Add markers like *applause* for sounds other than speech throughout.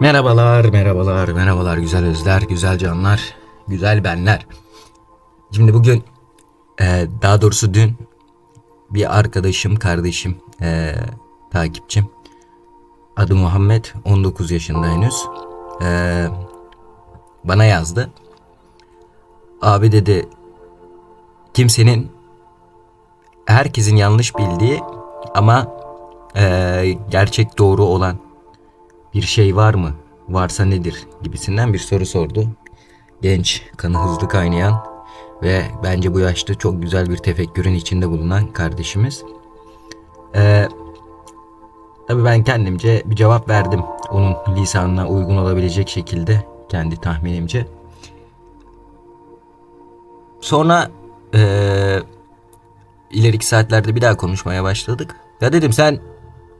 Merhabalar, merhabalar, merhabalar güzel özler, güzel canlar, güzel benler. Şimdi bugün, e, daha doğrusu dün bir arkadaşım, kardeşim, e, takipçim, adı Muhammed, 19 yaşında henüz, e, bana yazdı. Abi dedi, kimsenin, herkesin yanlış bildiği ama gerçek doğru olan bir şey var mı? Varsa nedir? gibisinden bir soru sordu. Genç, kanı hızlı kaynayan ve bence bu yaşta çok güzel bir tefekkürün içinde bulunan kardeşimiz. Ee, tabii ben kendimce bir cevap verdim. Onun lisanına uygun olabilecek şekilde kendi tahminimce. Sonra ee, ileriki saatlerde bir daha konuşmaya başladık. Ya dedim sen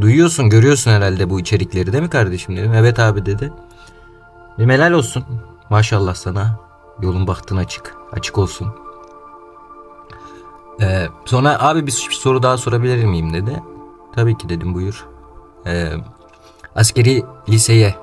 Duyuyorsun, görüyorsun herhalde bu içerikleri değil mi kardeşim dedim. Evet abi dedi. Dedim helal olsun. Maşallah sana. Yolun bahtın açık. Açık olsun. Ee, sonra abi bir soru daha sorabilir miyim dedi. Tabii ki dedim buyur. Ee, askeri liseye,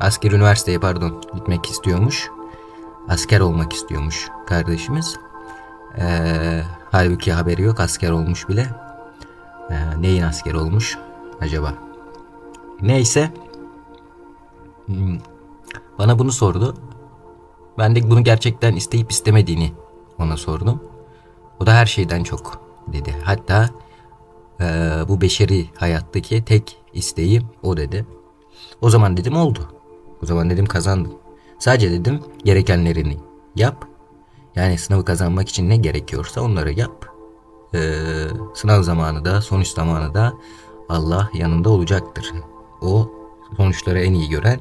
askeri üniversiteye pardon gitmek istiyormuş. Asker olmak istiyormuş kardeşimiz. Ee, halbuki haberi yok asker olmuş bile. Ee, neyin asker olmuş acaba? Neyse. Hmm, Bana bunu sordu. Ben de bunu gerçekten isteyip istemediğini ona sordum. O da her şeyden çok dedi. Hatta e, bu beşeri hayattaki tek isteği o dedi. O zaman dedim oldu. O zaman dedim kazandım. Sadece dedim gerekenlerini yap. Yani sınavı kazanmak için ne gerekiyorsa onları yap. Ee, sınav zamanı da sonuç zamanı da Allah yanında olacaktır. O sonuçları en iyi gören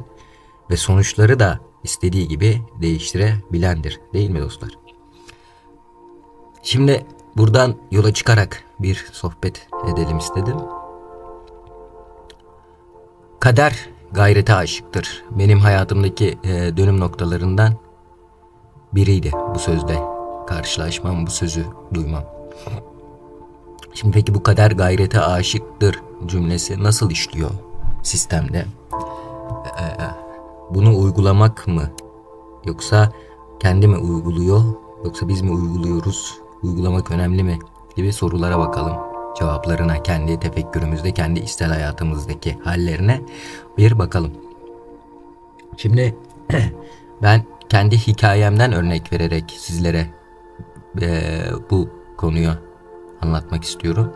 ve sonuçları da istediği gibi değiştirebilendir. Değil mi dostlar? Şimdi buradan yola çıkarak bir sohbet edelim istedim. Kader gayrete aşıktır. Benim hayatımdaki e, dönüm noktalarından biriydi bu sözde karşılaşmam, bu sözü duymam. Şimdi peki bu kader gayrete aşıktır cümlesi nasıl işliyor sistemde? Ee, bunu uygulamak mı? Yoksa kendi mi uyguluyor? Yoksa biz mi uyguluyoruz? Uygulamak önemli mi? Gibi sorulara bakalım. Cevaplarına, kendi tefekkürümüzde, kendi istel hayatımızdaki hallerine bir bakalım. Şimdi *clears throat* ben kendi hikayemden örnek vererek sizlere e, bu konuyu anlatmak istiyorum.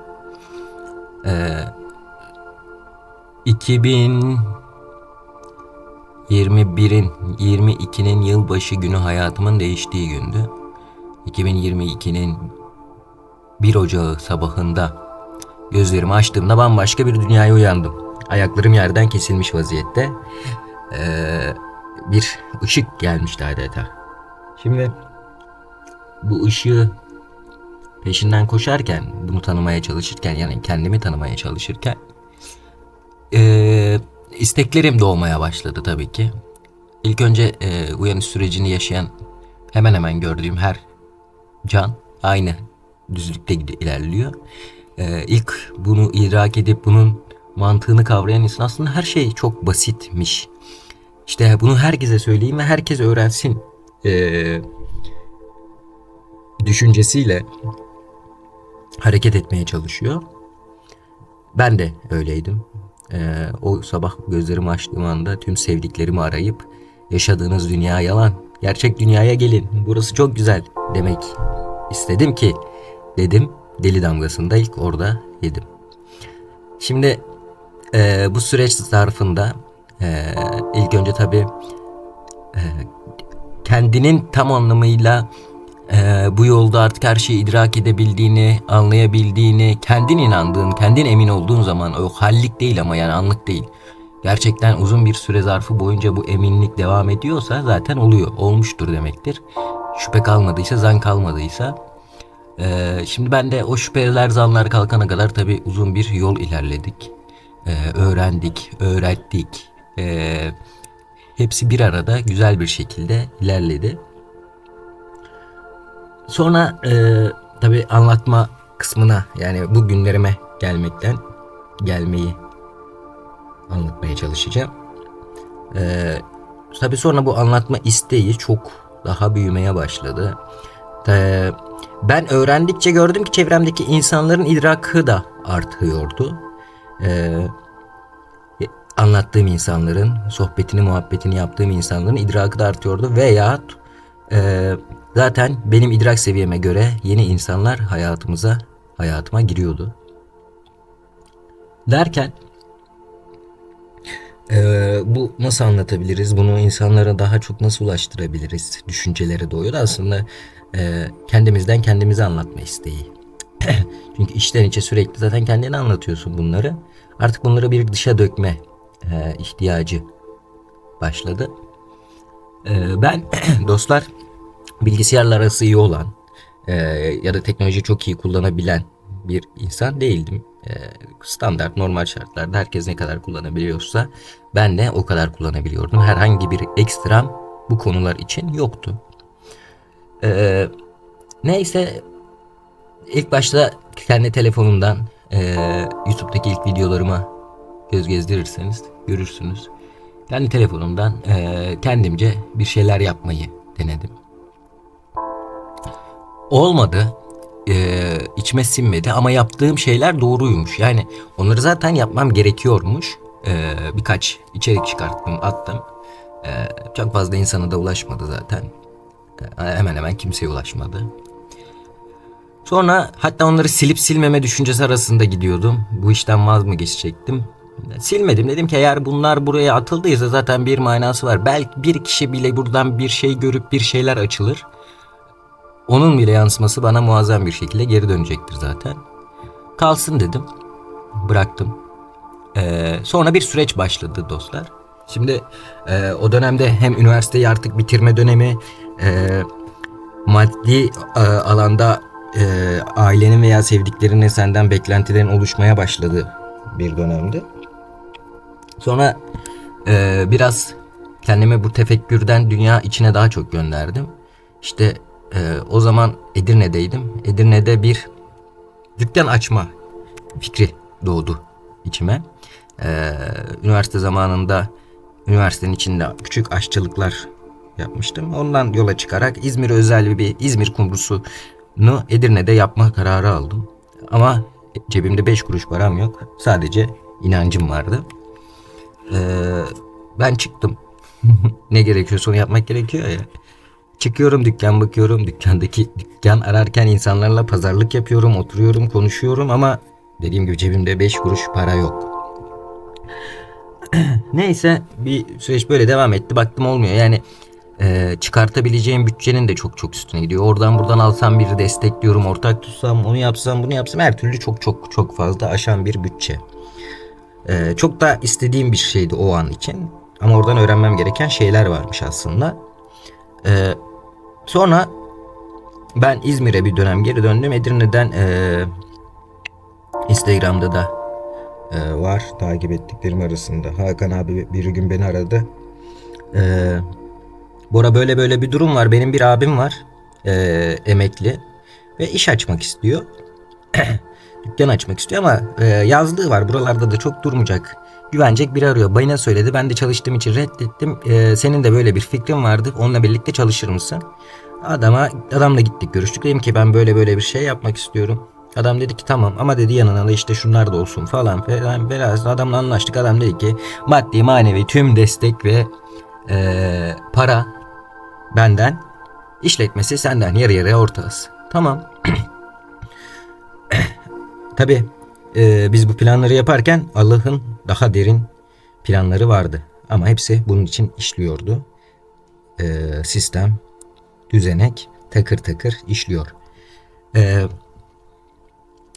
Ee, 2021'in 22'nin yılbaşı günü hayatımın değiştiği gündü. 2022'nin 1 Ocağı sabahında gözlerimi açtığımda bambaşka bir dünyaya uyandım. Ayaklarım yerden kesilmiş vaziyette. Ee, bir ışık gelmişti adeta. Şimdi bu ışığı peşinden koşarken, bunu tanımaya çalışırken yani kendimi tanımaya çalışırken e, isteklerim doğmaya başladı tabii ki. İlk önce e, uyanış sürecini yaşayan hemen hemen gördüğüm her can aynı düzlükte ilerliyor. E, ilk bunu idrak edip bunun mantığını kavrayan insan aslında her şey çok basitmiş. İşte bunu herkese söyleyeyim ve herkes öğrensin e, düşüncesiyle hareket etmeye çalışıyor. Ben de öyleydim. Ee, o sabah gözlerimi açtığım anda tüm sevdiklerimi arayıp yaşadığınız dünya yalan. Gerçek dünyaya gelin. Burası çok güzel demek istedim ki dedim. Deli damgasında ilk orada yedim. Şimdi e, bu süreç zarfında e, ilk önce tabii e, kendinin tam anlamıyla e, bu yolda artık her şeyi idrak edebildiğini, anlayabildiğini, kendin inandığın, kendin emin olduğun zaman o hallik değil ama yani anlık değil. Gerçekten uzun bir süre zarfı boyunca bu eminlik devam ediyorsa zaten oluyor, olmuştur demektir. Şüphe kalmadıysa, zan kalmadıysa. E, şimdi ben de o şüpheler, zanlar kalkana kadar tabii uzun bir yol ilerledik. E, öğrendik, öğrettik. E, hepsi bir arada güzel bir şekilde ilerledi. Sonra e, tabi anlatma kısmına yani bu günlerime gelmekten gelmeyi anlatmaya çalışacağım. Ee, tabii sonra bu anlatma isteği çok daha büyümeye başladı. Ee, ben öğrendikçe gördüm ki çevremdeki insanların idrakı da artıyordu. Ee, anlattığım insanların, sohbetini, muhabbetini yaptığım insanların idrakı da artıyordu. Veya e, zaten benim idrak seviyeme göre yeni insanlar hayatımıza, hayatıma giriyordu. Derken ee, bu nasıl anlatabiliriz? Bunu insanlara daha çok nasıl ulaştırabiliriz? Düşüncelere doğuyor da aslında e, kendimizden kendimize anlatma isteği. *clears throat* Çünkü içten içe sürekli zaten kendini anlatıyorsun bunları. Artık bunları bir dışa dökme e, ihtiyacı başladı. E, ben *clears throat* dostlar bilgisayarla arası iyi olan e, ya da teknoloji çok iyi kullanabilen bir insan değildim. E, standart normal şartlarda herkes ne kadar kullanabiliyorsa ben de o kadar kullanabiliyordum. Herhangi bir ekstram bu konular için yoktu. E, neyse ilk başta kendi telefonumdan e, YouTube'daki ilk videolarıma göz gezdirirseniz görürsünüz. Kendi telefonumdan e, kendimce bir şeyler yapmayı denedim. Olmadı e, içime sinmedi ama yaptığım şeyler doğruymuş. Yani onları zaten yapmam gerekiyormuş. E, birkaç içerik çıkarttım, attım. E, çok fazla insana da ulaşmadı zaten. E, hemen hemen kimseye ulaşmadı. Sonra hatta onları silip silmeme düşüncesi arasında gidiyordum. Bu işten vaz mı geçecektim? Silmedim. Dedim ki eğer bunlar buraya atıldıysa zaten bir manası var. Belki bir kişi bile buradan bir şey görüp bir şeyler açılır. Onun bile yansıması bana muazzam bir şekilde geri dönecektir zaten. Kalsın dedim. Bıraktım. Ee, sonra bir süreç başladı dostlar. Şimdi e, o dönemde hem üniversiteyi artık bitirme dönemi, e, maddi e, alanda e, ailenin veya sevdiklerinin senden beklentilerin oluşmaya başladığı bir dönemdi. Sonra e, biraz kendimi bu tefekkürden dünya içine daha çok gönderdim. İşte e, o zaman Edirne'deydim. Edirne'de bir dükkan açma fikri doğdu içime. E, üniversite zamanında üniversitenin içinde küçük aşçılıklar yapmıştım. Ondan yola çıkarak İzmir özel bir İzmir kumrusunu Edirne'de yapma kararı aldım. Ama cebimde 5 kuruş param yok. Sadece inancım vardı. Ee, ben çıktım. *laughs* ne gerekiyorsa onu yapmak gerekiyor ya. Çıkıyorum dükkan bakıyorum. Dükkandaki dükkan ararken insanlarla pazarlık yapıyorum. Oturuyorum konuşuyorum ama dediğim gibi cebimde 5 kuruş para yok. *clears throat* Neyse bir süreç böyle devam etti. Baktım olmuyor. Yani e, çıkartabileceğim bütçenin de çok çok üstüne gidiyor. Oradan buradan alsam biri destekliyorum. Ortak tutsam onu yapsam bunu yapsam her türlü çok çok çok fazla aşan bir bütçe. E, çok da istediğim bir şeydi o an için. Ama oradan öğrenmem gereken şeyler varmış aslında. E, sonra ben İzmir'e bir dönem geri döndüm. Edirne'den e, Instagram'da da e, var takip ettiklerim arasında. Hakan abi bir gün beni aradı. Eee Bora böyle böyle bir durum var. Benim bir abim var. E, emekli. Ve iş açmak istiyor. *clears throat* Dükkan açmak istiyor ama e, yazlığı var. Buralarda da çok durmayacak. Güvencek biri arıyor. Bayına söyledi. Ben de çalıştığım için reddettim. E, senin de böyle bir fikrin vardı. Onunla birlikte çalışır mısın? Adama adamla gittik görüştük. Dedim ki ben böyle böyle bir şey yapmak istiyorum. Adam dedi ki tamam ama dedi yanına da işte şunlar da olsun falan falan. Biraz adamla anlaştık. Adam dedi ki maddi manevi tüm destek ve e, para benden, işletmesi senden yarı yarıya ortağız. Tamam. *clears throat* Tabi e, biz bu planları yaparken Allah'ın daha derin planları vardı. Ama hepsi bunun için işliyordu. E, sistem, düzenek takır takır işliyor. E,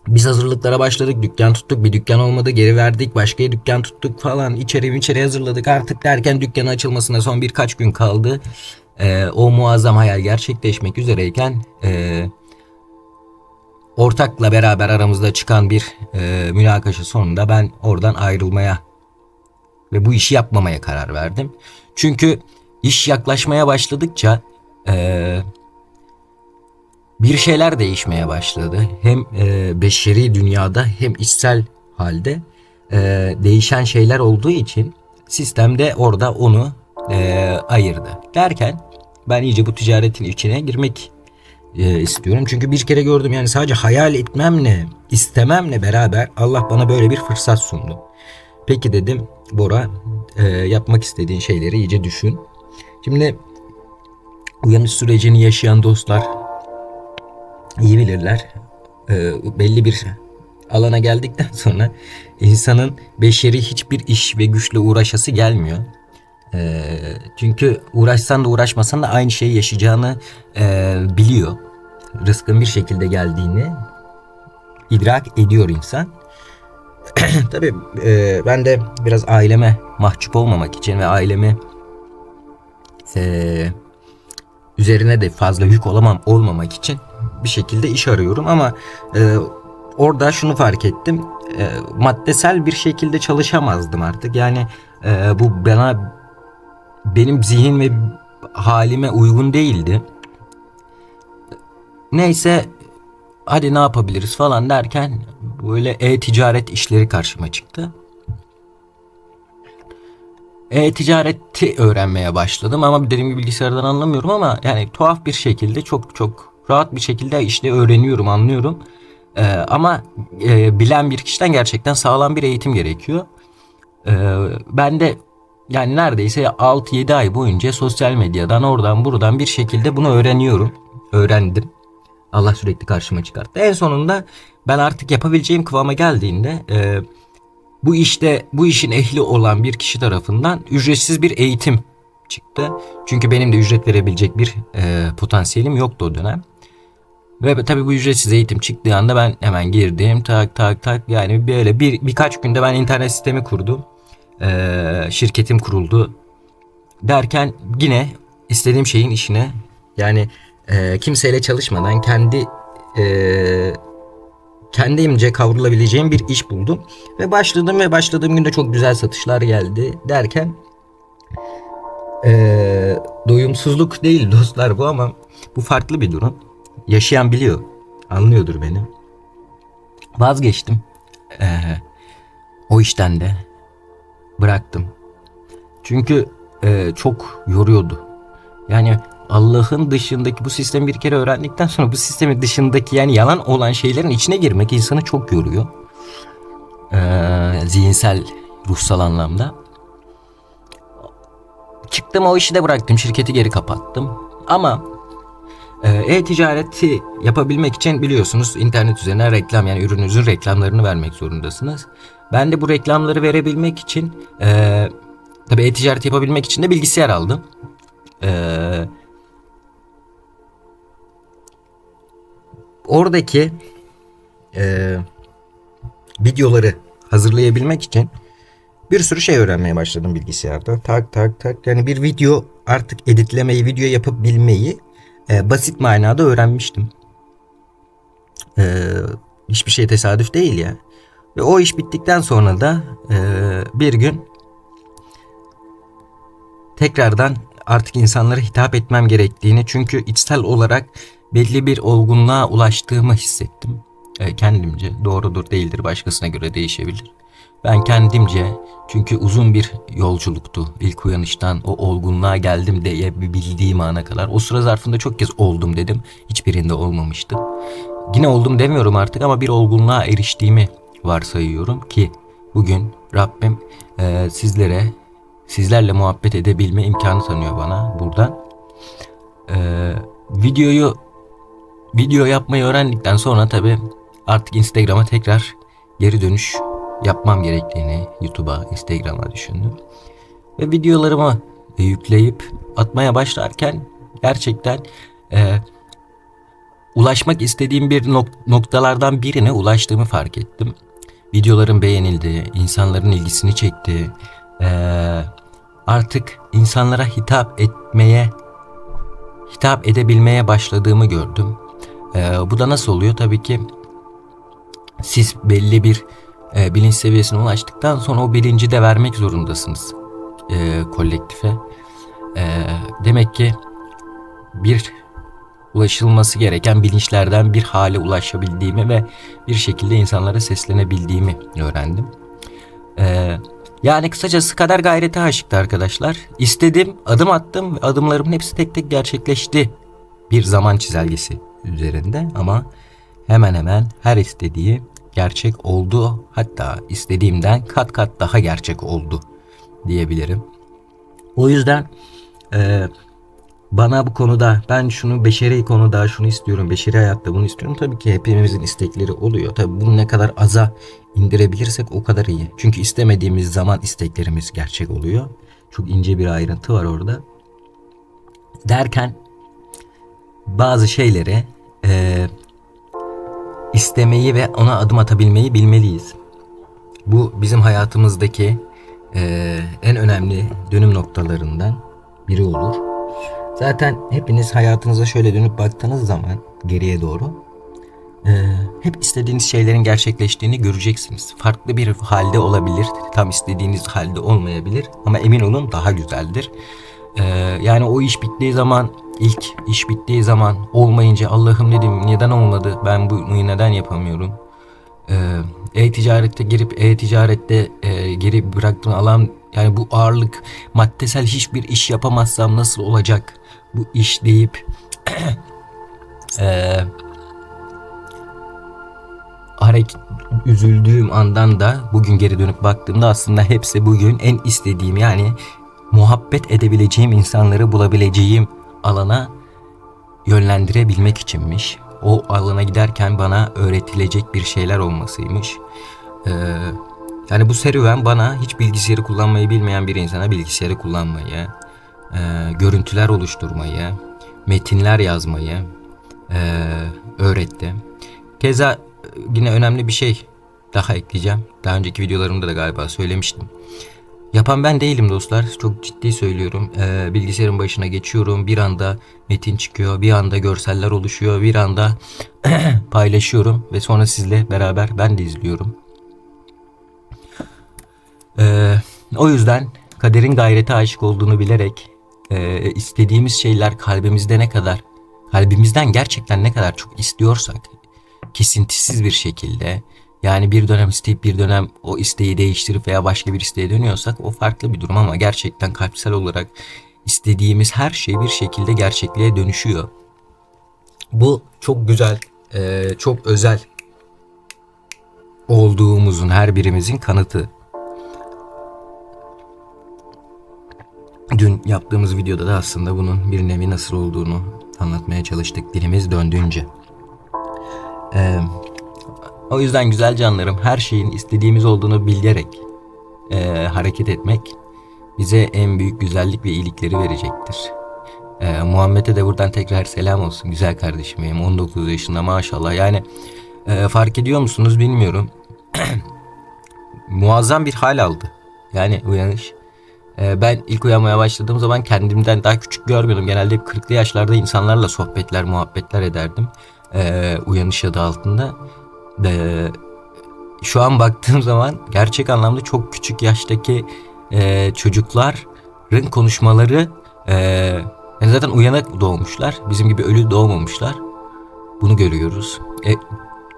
biz hazırlıklara başladık. Dükkan tuttuk. Bir dükkan olmadı. Geri verdik. Başka dükkan tuttuk falan. İçeri içeri hazırladık. Artık derken dükkanın açılmasına son birkaç gün kaldı e, o muazzam hayal gerçekleşmek üzereyken e, ortakla beraber aramızda çıkan bir e, münakaşa sonunda ben oradan ayrılmaya ve bu işi yapmamaya karar verdim. Çünkü iş yaklaşmaya başladıkça e, bir şeyler değişmeye başladı. Hem e, beşeri dünyada hem içsel halde e, değişen şeyler olduğu için sistemde orada onu e, ayırdı. Derken ben iyice bu ticaretin içine girmek e, istiyorum. Çünkü bir kere gördüm yani sadece hayal etmemle, istememle beraber Allah bana böyle bir fırsat sundu. Peki dedim Bora e, yapmak istediğin şeyleri iyice düşün. Şimdi uyanış sürecini yaşayan dostlar iyi bilirler. E, belli bir alana geldikten *laughs* sonra insanın beşeri hiçbir iş ve güçle uğraşası gelmiyor. E, çünkü uğraşsan da uğraşmasan da aynı şeyi yaşayacağını e, biliyor. Rızkın bir şekilde geldiğini idrak ediyor insan. *clears throat* Tabii e, ben de biraz aileme mahcup olmamak için ve ailemi e, üzerine de fazla yük olamam olmamak için bir şekilde iş arıyorum ama e, orada şunu fark ettim e, maddesel bir şekilde çalışamazdım artık yani e, bu bana benim zihin ve halime uygun değildi neyse hadi ne yapabiliriz falan derken böyle e-ticaret işleri karşıma çıktı. E-ticareti öğrenmeye başladım ama dediğim gibi bilgisayardan anlamıyorum ama yani tuhaf bir şekilde çok çok rahat bir şekilde işte öğreniyorum, anlıyorum. Ee, ama e, bilen bir kişiden gerçekten sağlam bir eğitim gerekiyor. Ee, ben de yani neredeyse 6-7 ay boyunca sosyal medyadan oradan buradan bir şekilde bunu öğreniyorum. Öğrendim. Allah sürekli karşıma çıkarttı. En sonunda ben artık yapabileceğim kıvama geldiğinde e, bu işte bu işin ehli olan bir kişi tarafından ücretsiz bir eğitim çıktı. Çünkü benim de ücret verebilecek bir e, potansiyelim yoktu o dönem. Ve tabii bu ücretsiz eğitim çıktığı anda ben hemen girdim tak tak tak yani böyle bir birkaç günde ben internet sistemi kurdum. E, şirketim kuruldu. Derken yine istediğim şeyin işine yani e, kimseyle çalışmadan kendi e, kendimce kavrulabileceğim bir iş buldum. Ve başladım ve başladığım günde çok güzel satışlar geldi derken e, doyumsuzluk değil dostlar bu ama bu farklı bir durum. Yaşayan biliyor. Anlıyordur beni. Vazgeçtim. E, o işten de bıraktım. Çünkü e, çok yoruyordu. Yani Allah'ın dışındaki bu sistemi bir kere öğrendikten sonra bu sistemin dışındaki yani yalan olan şeylerin içine girmek insanı çok yoruyor. Ee, zihinsel, ruhsal anlamda. Çıktım o işi de bıraktım. Şirketi geri kapattım. Ama e-ticareti yapabilmek için biliyorsunuz internet üzerine reklam yani ürününüzün reklamlarını vermek zorundasınız. Ben de bu reklamları verebilmek için e, tabii e-ticaret yapabilmek için de bilgisayar aldım. Eee oradaki e, videoları hazırlayabilmek için bir sürü şey öğrenmeye başladım bilgisayarda. Tak tak tak yani bir video artık editlemeyi, video yapıp bilmeyi e, basit manada öğrenmiştim. E, hiçbir şey tesadüf değil ya. Ve o iş bittikten sonra da e, bir gün tekrardan artık insanlara hitap etmem gerektiğini çünkü içsel olarak belli bir olgunluğa ulaştığımı hissettim. E, kendimce doğrudur değildir başkasına göre değişebilir. Ben kendimce çünkü uzun bir yolculuktu. İlk uyanıştan o olgunluğa geldim diye bildiğim ana kadar. O sıra zarfında çok kez oldum dedim. Hiçbirinde olmamıştım. Yine oldum demiyorum artık ama bir olgunluğa eriştiğimi varsayıyorum ki bugün Rabbim e, sizlere sizlerle muhabbet edebilme imkanı tanıyor bana buradan. E, videoyu video yapmayı öğrendikten sonra tabi artık Instagram'a tekrar geri dönüş yapmam gerektiğini YouTube'a, Instagram'a düşündüm. Ve videolarımı yükleyip atmaya başlarken gerçekten e, ulaşmak istediğim bir nok- noktalardan birine ulaştığımı fark ettim. Videolarım beğenildi, insanların ilgisini çekti. E, artık insanlara hitap etmeye, hitap edebilmeye başladığımı gördüm. E, bu da nasıl oluyor? Tabii ki siz belli bir e, bilinç seviyesine ulaştıktan sonra o bilinci de vermek zorundasınız e, kolektife. E, demek ki bir ulaşılması gereken bilinçlerden bir hale ulaşabildiğimi ve bir şekilde insanlara seslenebildiğimi öğrendim. E, Yani kısacası kader gayrete aşıktı arkadaşlar. İstedim, adım attım ve adımlarımın hepsi tek tek gerçekleşti. Bir zaman çizelgesi üzerinde ama hemen hemen her istediği gerçek oldu. Hatta istediğimden kat kat daha gerçek oldu diyebilirim. O yüzden e, bana bu konuda ben şunu beşeri konuda şunu istiyorum, beşeri hayatta bunu istiyorum. Tabii ki hepimizin istekleri oluyor. Tabii bunu ne kadar aza indirebilirsek o kadar iyi. Çünkü istemediğimiz zaman isteklerimiz gerçek oluyor. Çok ince bir ayrıntı var orada. Derken bazı şeyleri e, istemeyi ve ona adım atabilmeyi bilmeliyiz. Bu bizim hayatımızdaki e, en önemli dönüm noktalarından biri olur. Zaten hepiniz hayatınıza şöyle dönüp baktığınız zaman geriye doğru e, hep istediğiniz şeylerin gerçekleştiğini göreceksiniz. Farklı bir halde olabilir, tam istediğiniz halde olmayabilir ama emin olun daha güzeldir. E, yani o iş bittiği zaman, ilk iş bittiği zaman olmayınca Allah'ım dedim neden olmadı, ben bunu neden yapamıyorum? Ee, e-ticarette girip e-ticarette e, geri bıraktığım alan yani bu ağırlık maddesel hiçbir iş yapamazsam nasıl olacak bu iş deyip *clears throat* e, hareket üzüldüğüm andan da bugün geri dönüp baktığımda aslında hepsi bugün en istediğim yani muhabbet edebileceğim insanları bulabileceğim alana yönlendirebilmek içinmiş. O alana giderken bana öğretilecek bir şeyler olmasıymış. Ee, yani bu serüven bana hiç bilgisayarı kullanmayı bilmeyen bir insana bilgisayarı kullanmayı, e, görüntüler oluşturmayı, metinler yazmayı e, öğretti. Keza yine önemli bir şey daha ekleyeceğim. Daha önceki videolarımda da galiba söylemiştim. Yapan ben değilim dostlar. Çok ciddi söylüyorum. Ee, bilgisayarın başına geçiyorum. Bir anda metin çıkıyor. Bir anda görseller oluşuyor. Bir anda *clears throat* paylaşıyorum. Ve sonra sizle beraber ben de izliyorum. Ee, o yüzden kaderin gayrete aşık olduğunu bilerek e, istediğimiz şeyler kalbimizde ne kadar kalbimizden gerçekten ne kadar çok istiyorsak kesintisiz bir şekilde yani bir dönem isteyip bir dönem o isteği değiştirip veya başka bir isteğe dönüyorsak o farklı bir durum ama gerçekten kalpsel olarak istediğimiz her şey bir şekilde gerçekliğe dönüşüyor. Bu çok güzel, e, çok özel olduğumuzun her birimizin kanıtı. Dün yaptığımız videoda da aslında bunun bir nevi nasıl olduğunu anlatmaya çalıştık dilimiz döndüğünce. Ee, o yüzden güzel canlarım her şeyin istediğimiz olduğunu bilerek e, hareket etmek bize en büyük güzellik ve iyilikleri verecektir. E, Muhammed'e de buradan tekrar selam olsun güzel kardeşim benim 19 yaşında maşallah yani e, fark ediyor musunuz bilmiyorum. *clears throat* Muazzam bir hal aldı. Yani uyanış. E, ben ilk uyanmaya başladığım zaman kendimden daha küçük görmüyordum. Genelde hep 40'lı yaşlarda insanlarla sohbetler, muhabbetler ederdim. E, uyanış adı altında. Ee, şu an baktığım *laughs* zaman gerçek anlamda çok küçük yaştaki e, çocukların konuşmaları e, yani zaten uyanık doğmuşlar. Bizim gibi ölü doğmamışlar. Bunu görüyoruz. E,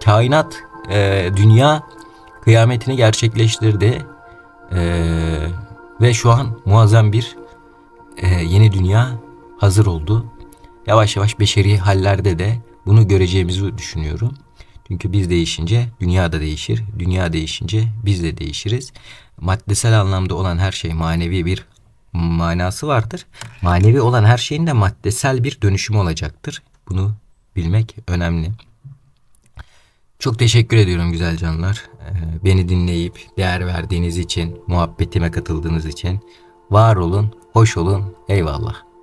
kainat, e, dünya kıyametini gerçekleştirdi. E, ve şu an muazzam bir e, yeni dünya hazır oldu. Yavaş yavaş beşeri hallerde de bunu göreceğimizi düşünüyorum. Çünkü biz değişince dünya da değişir. Dünya değişince biz de değişiriz. Maddesel anlamda olan her şey manevi bir manası vardır. Manevi olan her şeyin de maddesel bir dönüşümü olacaktır. Bunu bilmek önemli. Çok teşekkür ediyorum güzel canlar. Ee, beni dinleyip değer verdiğiniz için, muhabbetime katıldığınız için var olun, hoş olun. Eyvallah.